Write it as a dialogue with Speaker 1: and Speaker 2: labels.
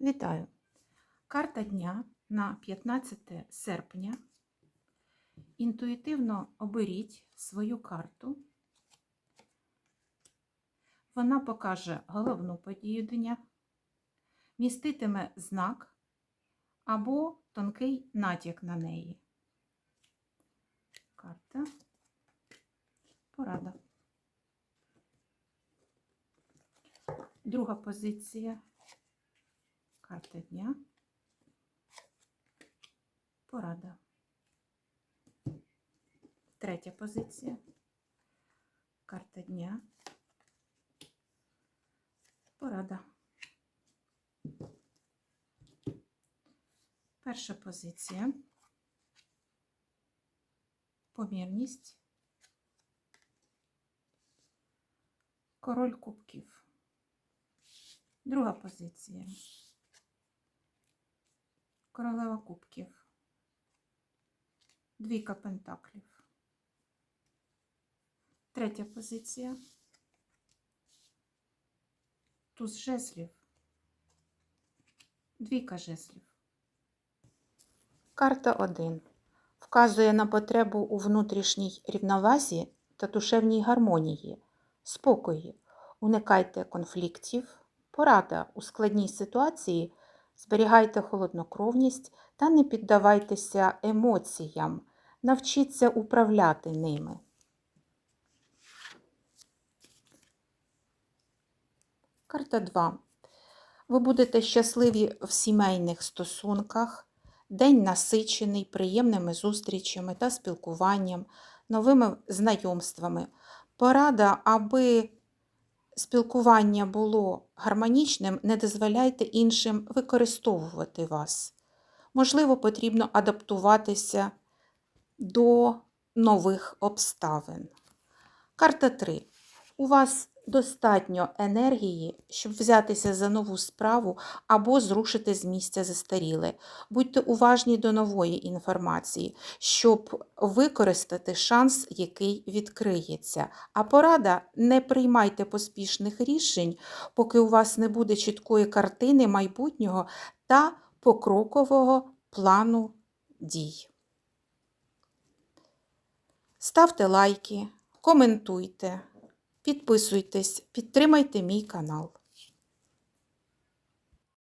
Speaker 1: Вітаю! Карта дня на 15 серпня. Інтуїтивно оберіть свою карту. Вона покаже головну подію дня, міститиме знак або тонкий натяк на неї. Карта. Порада. Друга позиція. Карта дня. Порада. Третя позиція. Карта дня. Порада. Перша позиція. Помірність. Король кубків. Друга позиція. Королева кубків. Двійка пентаклів. Третя позиція. Туз жезлів. Двійка жезлів. Карта 1. Вказує на потребу у внутрішній рівновазі та душевній гармонії, спокої. Уникайте конфліктів. Порада у складній ситуації. Зберігайте холоднокровність та не піддавайтеся емоціям. Навчіться управляти ними. Карта 2. Ви будете щасливі в сімейних стосунках. День насичений приємними зустрічами та спілкуванням, новими знайомствами. Порада, аби спілкування було гармонічним, не дозволяйте іншим використовувати вас. Можливо, потрібно адаптуватися до нових обставин. Карта 3. У вас достатньо енергії, щоб взятися за нову справу або зрушити з місця застаріле. Будьте уважні до нової інформації, щоб використати шанс, який відкриється. А порада не приймайте поспішних рішень, поки у вас не буде чіткої картини майбутнього та покрокового плану дій. Ставте лайки, коментуйте, підписуйтесь, підтримайте мій канал.